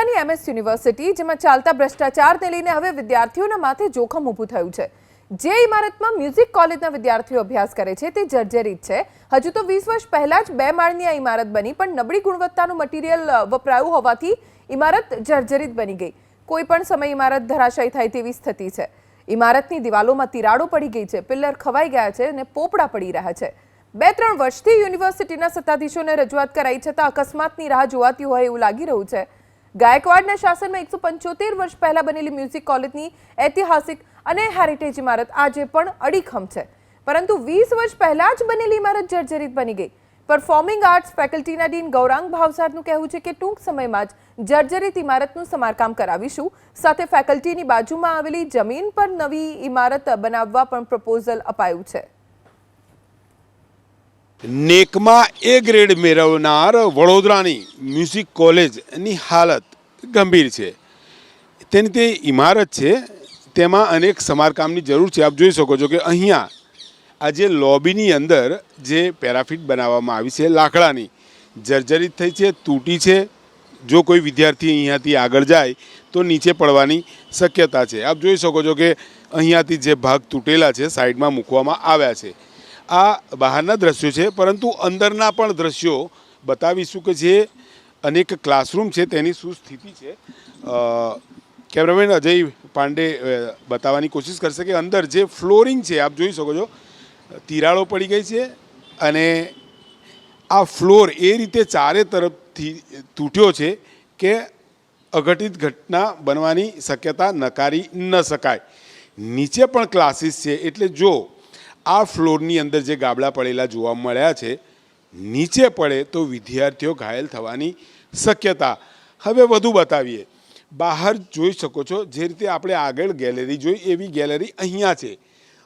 વડોદરાની MS university, જેમાં ચાલતા ભ્રષ્ટાચારને લઈને હવે વિદ્યાર્થીઓના માથે જોખમ ઊભું થયું છે. જે ઇમારતમાં મ્યુઝિક કોલેજના વિદ્યાર્થીઓ અભ્યાસ કરે છે, તે જર્જરિત છે. હજુ તો વીસ વર્ષ પહેલા જ બે માળની આ ઇમારત બની, પણ નબળી ગુણવત્તાનું મટીરિયલ વપરાયું હોવાથી ઇમારત જર્જરિત બની ગઈ. કોઈ પણ સમય ઇમારત ધરાશાયી થાય તેવી સ્થિતિ છે. ઇમારતની દિવાલોમાં તિરાડો પડી ગઈ છે, પિલ્લર ખવાઈ ગયા છે અને પોપડા પડી રહ્યા છે. બે ત્રણ વર્ષથી યુનિવર્સિટીના સત્તાધીશોને રજૂઆત કરાઈ છતાં અકસ્માતની રાહ જોવાતી હોય એવું લાગી રહ્યું છે. ગાયકવાડના શાસનમાં એકસો પંચોતેર વર્ષ પહેલા બનેલી મ્યુઝિક કોલેજની ઐતિહાસિક અને હેરિટેજ ઇમારત આજે પણ અડીખમ છે. પરંતુ વીસ વર્ષ પહેલા જ બનેલી ઇમારત જર્જરિત બની ગઈ. પરફોર્મિંગ આર્ટ્સ ફેકલ્ટીના ડીન ગૌરાંગ ભાવસારનું કહેવું છે કે ટૂંક સમયમાં જ જર્જરિત ઇમારતનું સમારકામ કરાવીશું. સાથે ફેકલ્ટીની બાજુમાં આવેલી જમીન પર નવી ઇમારત બનાવવા પણ પ્રપોઝલ અપાયું છે. નેકમાં એ ગ્રેડ મેળવનાર વડોદરાની મ્યુઝિક કોલેજની હાલત ગંભીર છે. તેની તે ઇમારત છે, તેમાં અનેક સમારકામની જરૂર છે. આપ જોઈ શકો છો કે અહીંયા આ જે લોબીની અંદર જે પેરાફિટ બનાવવામાં આવી છે, લાકડાની, જર્જરિત થઈ છે, તૂટી છે. જો કોઈ વિદ્યાર્થી અહીંયાથી આગળ જાય, તો નીચે પડવાની શક્યતા છે. આપ જોઈ શકો છો કે અહીંયાથી જે ભાગ તૂટેલા છે, સાઈડમાં મૂકવામાં આવ્યા છે. આ બહારના દ્રશ્યો છે, પરંતુ અંદરના પણ દ્રશ્યો બતાવીશું કે જે અનેક ક્લાસરૂમ છે, તેની શું સ્થિતિ છે. કેમેરામેન અજય પાંડે બતાવવાની કોશિશ કરશે કે અંદર જે ફ્લોરિંગ છે, આપ જોઈ શકો છો, તિરાડો પડી ગઈ છે અને આ ફ્લોર એ રીતે ચારે તરફથી તૂટ્યો છે કે અઘટિત ઘટના બનવાની શક્યતા નકારી ન શકાય. નીચે પણ ક્લાસીસ છે, એટલે જો આ ફ્લોરની અંદર જે ગાબડા પડેલા જોવા મળ્યા છે, નીચે પડે તો વિદ્યાર્થીઓ ઘાયલ થવાની શક્યતા. હવે વધુ બતાવીએ. બહાર જોઈ શકો છો, જે રીતે આપણે આગળ ગેલેરી જોઈ, એવી ગેલેરી અહીંયા છે.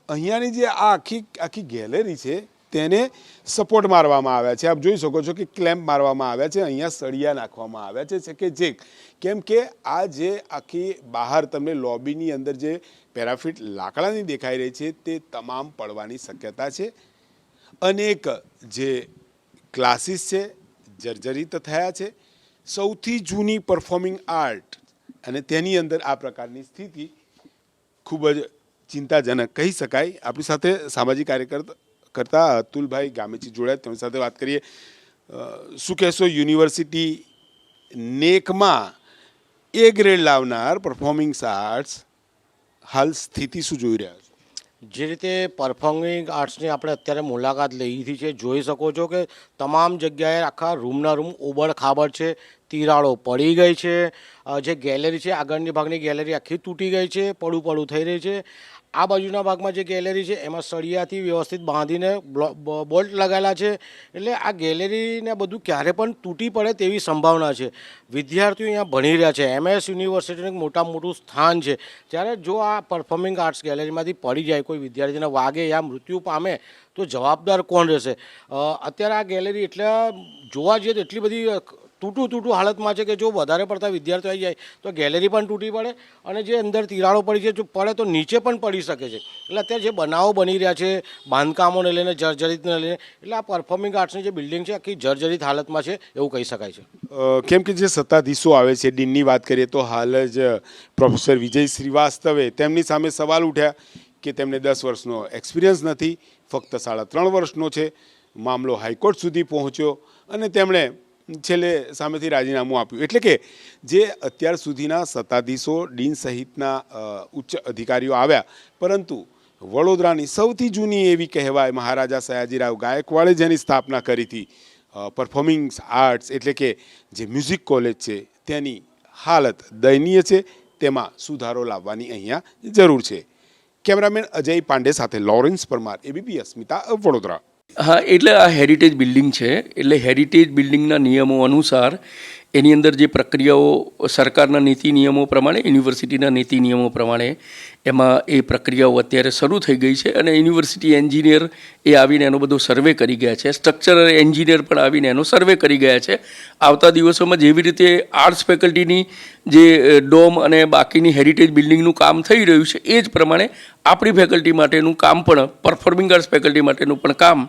અહીંયાની જે આ આખી આખી ગેલેરી છે તેને સપોર્ટ મારવામાં આવ્યા છે. આપ જોઈ શકો છો કે ક્લેમ્પ મારવામાં આવ્યા છે. અહીંયા સળિયા નાખવામાં આવ્યા છે. કે જે? કેમ કે આ જે આખી બહાર તમને લોબીની અંદર જે પેરાફિટ લાકડાની દેખાઈ રહી છે, તે તમામ પડવાની શક્યતા છે. અનેક જે ક્લાસીસ છે, જર્જરિત થયા છે. સૌથી જૂની પરફોર્મિંગ આર્ટ અને તેની અંદર આ પ્રકારની સ્થિતિ ખૂબ જ ચિંતાજનક કહી શકાય. આપણી સાથે સામાજિક કાર્યકર્તા કરતા અતુલભાઈ ગામેચી જોડાયા, તેમની સાથે વાત કરીએ. શું કહેશો, યુનિવર્સિટી નેકમાં એ ગ્રેડ લાવનાર પરફોર્મિંગ આર્ટ્સ હાલ સ્થિતિ શું જોઈ રહ્યા છો? જે રીતે પરફોર્મિંગ આર્ટ્સની આપણે અત્યારે મુલાકાત લીધી છે, જોઈ શકો છો કે તમામ જગ્યાએ આખા રૂમના રૂમ ઉબડ ખાબડ છે. તિરાડો પડી ગઈ છે. જે ગેલેરી છે, આગળની ભાગની ગેલેરી આખી તૂટી ગઈ છે, પડું પડું થઈ રહી છે. આ બાજુના ભાગમાં જે ગેલેરી છે, એમાં સળિયાથી વ્યવસ્થિત બાંધીને બોલ્ટ લગાવેલા છે. એટલે આ ગેલેરીને બધું ક્યારે પણ તૂટી પડે તેવી સંભાવના છે. વિદ્યાર્થીઓ અહીંયા ભણી રહ્યા છે. એમએસ યુનિવર્સિટીનું એક મોટા મોટું સ્થાન છે. ત્યારે જો આ પરફોર્મિંગ આર્ટ્સ ગેલેરીમાંથી પડી જાય, કોઈ વિદ્યાર્થીને વાગે યા મૃત્યુ પામે, તો જવાબદાર કોણ રહેશે? અત્યારે આ ગેલેરી એટલે જોવા જઈએ તો એટલી બધી તૂટું તૂટું હાલતમાં છે કે જો વધારે પડતા વિદ્યાર્થીઓ આવી જાય, તો ગેલેરી પણ તૂટી પડે અને જે અંદર તિરાડો પડી છે, જો પડે તો નીચે પણ પડી શકે છે. એટલે અત્યારે જે બનાવો બની રહ્યા છે, બાંધકામોને લઈને, જર્જરિતને લઈને, એટલે આ પરફોર્મિંગ આર્ટ્સની જે બિલ્ડિંગ છે, આખી જર્જરિત હાલતમાં છે, એવું કહી શકાય છે. કેમ કે જે સત્તાધીશો આવે છે ડીનની વાત કરીએ તો હાલ જ પ્રોફેસર વિજય શ્રીવાસ્તવે તેમની સામે સવાલ ઉઠ્યા કે તેમને દસ વર્ષનો એક્સપિરિયન્સ નથી, ફક્ત સાડા ત્રણ વર્ષનો છે. મામલો હાઈકોર્ટ સુધી પહોંચ્યો અને તેમણે છેલ્લે સામેથી રાજીનામું આપ્યું. એટલે કે જે અત્યાર સુધીના સત્તાધીશો ડીન સહિતના ઉચ્ચ અધિકારીઓ આવ્યા, પરંતુ વડોદરાની સૌથી જૂની એવી કહેવાય મહારાજા સયાજીરાવ ગાયકવાડે જેની સ્થાપના કરી હતી. પરફોર્મિંગ આર્ટ્સ એટલે કે જે મ્યુઝિક કોલેજ છે, તેની હાલત દયનીય છે, તેમાં સુધારો લાવવાની અહીંયા જરૂર છે. કેમેરામેન અજય પાંડે સાથે લોરેન્સ પરમાર, એબીપી અસ્મિતા, વડોદરા. હા એટલે આ હેરિટેજ બિલ્ડિંગ છે. એટલે હેરિટેજ બિલ્ડિંગના નિયમો અનુસાર એની અંદર જે પ્રક્રિયાઓ સરકારના નીતિ નિયમો પ્રમાણે, યુનિવર્સિટીના નીતિ નિયમો પ્રમાણે એમાં એ પ્રક્રિયાઓ અત્યારે શરૂ થઈ ગઈ છે અને યુનિવર્સિટી એન્જિનિયર એ આવીને એનો બધો સર્વે કરી ગયા છે. સ્ટ્રક્ચરલ એન્જિનિયર પણ આવીને એનો સર્વે કરી ગયા છે. આવતા દિવસોમાં જેવી રીતે આર્ટ્સ ફેકલ્ટીની જે ડોમ અને બાકીની હેરિટેજ બિલ્ડિંગનું કામ થઈ રહ્યું છે, એ જ પ્રમાણે આપણી ફેકલ્ટી માટેનું કામ પણ, પરફોર્મિંગ આર્ટ્સ ફેકલ્ટી માટેનું પણ કામ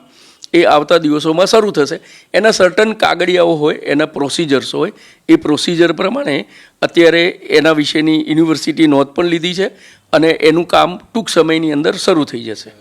એ આવતા દિવસોમાં શરૂ થશે. એના સર્ટન કાગળિયાઓ હોય, એના પ્રોસિજર્સ હોય, એ પ્રોસિજર પ્રમાણે અત્યારે એના વિશેની યુનિવર્સિટી નોંધ પણ લીધી છે અને એનું કામ ટૂંક સમયની અંદર શરૂ થઈ જશે.